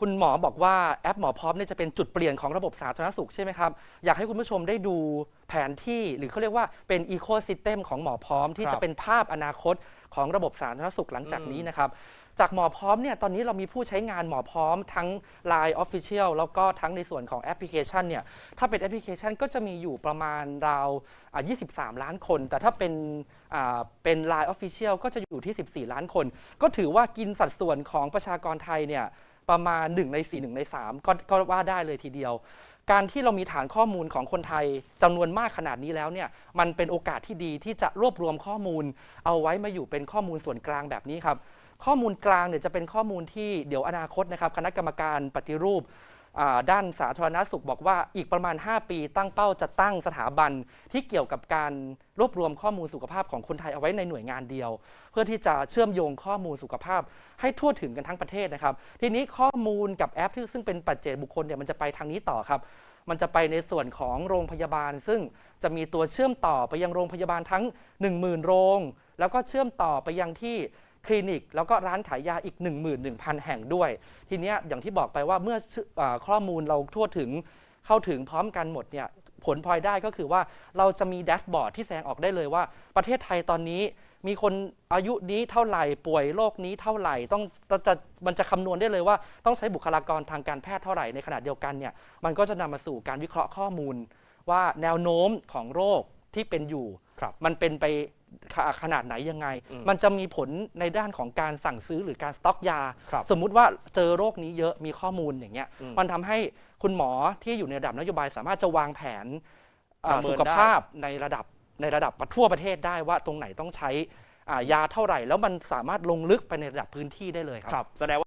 คุณหมอบอกว่าแอปหมอพร้อมเนี่ยจะเป็นจุดเปลี่ยนของระบบสาธารณสุขใช่ไหมครับ อยากให้คุณผู้ชมได้ดูแผนที่หรือเขาเรียกว่าเป็นอีโคซิสเต็มของหมอพร้อมที่ครับจะเป็นภาพอนาคตของระบบสาธารณสุขหลังจากอืมนี้นะครับ จากหมอพร้อมเนี่ยตอนนี้เรามีผู้ใช้งานหมอพร้อมทั้ง Line Official แล้วก็ทั้งในส่วนของแอปพลิเคชันเนี่ยถ้าเป็นแอปพลิเคชันก็จะมีอยู่ประมาณราวอ่า23 ล้านคน แต่ถ้าเป็นอ่าเป็น Line Official ก็จะอยู่ที่ 14 ล้านคน ก็ถือว่ากินสัดส่วนของประชากรไทยเนี่ย ประมาณ 1 ใน 4 1 ใน 3 ก็ก็ว่าได้เลยทีเดียว การที่เรามีฐานข้อมูลของคนไทยจำนวนมากขนาดนี้แล้วเนี่ยมันเป็นโอกาสที่ดีที่จะรวบรวมข้อมูล เอาไว้มาอยู่เป็นข้อมูลส่วนกลางแบบนี้ครับข้อมูลกลางเนี่ยจะเป็นข้อมูลที่เดี๋ยวอนาคตนะครับคณะกรรมการปฏิรูป ด้านสาธารณสุขบอกว่าอีกประมาณ 5 ปีตั้งเป้าจะตั้งสถาบันที่เกี่ยวกับการรวบรวมข้อมูลสุขภาพของคนไทยเอาไว้ในหน่วยงานเดียว เพื่อที่จะเชื่อมโยงข้อมูลสุขภาพ ให้ทั่วถึงกันทั้งประเทศนะครับ ทีนี้ข้อมูลกับแอปที่ซึ่งเป็นปัจเจกบุคคลเนี่ยมันจะไปทางนี้ต่อครับมันจะไปในส่วนของโรงพยาบาล ซึ่งจะมีตัวเชื่อมต่อไปยังโรงพยาบาลทั้ง 10,000 โรง แล้วก็เชื่อมต่อไปยังที่ คลินิก แล้วก็ร้านขายยาอีก 11,000 แห่งด้วย ทีเนี้ยอย่างที่บอกไปว่าเมื่อชื่ออาข้อมูลเราทั่วถึงเข้าถึงพร้อมกันหมดเนี่ยผลพลอยได้ก็คือว่าเราจะมีแดชบอร์ดที่แสดงออกได้เลยว่า ประเทศไทยตอนนี้มีคนอายุนี้เท่าไหร่ป่วยโรคนี้เท่าไหร่ต้องจะจะมันจะคำนวณได้เลยว่าต้องใช้บุคลากรทางการแพทย์เท่าไหร่ในขณะเดียวกันเนี่ยมันก็จะนำมาสู่การวิเคราะห์ข้อมูล ว่าแนวโน้มของโรคที่เป็นอยู่ครับมันเป็นไป ขขขนาดไหนยังไงอืมมันจะมีผลในด้านของการสั่งซื้อหรือการสต็อกยาครับสมมุติว่าเจอโรคนี้เยอะมีข้อมูลอย่างเงี้ยอืมมันทำให้คุณหมอที่อยู่ในระดับนโยบายสามารถจะวางแผนอ่าประเมินสุขภาพในระดับในระดับทั่วประเทศได้ว่าตรงไหนต้องใช้อ่ายาเท่าไหร่ แล้วมันสามารถลงลึกไปในระดับพื้นที่ได้เลยครับครับแสดงว่า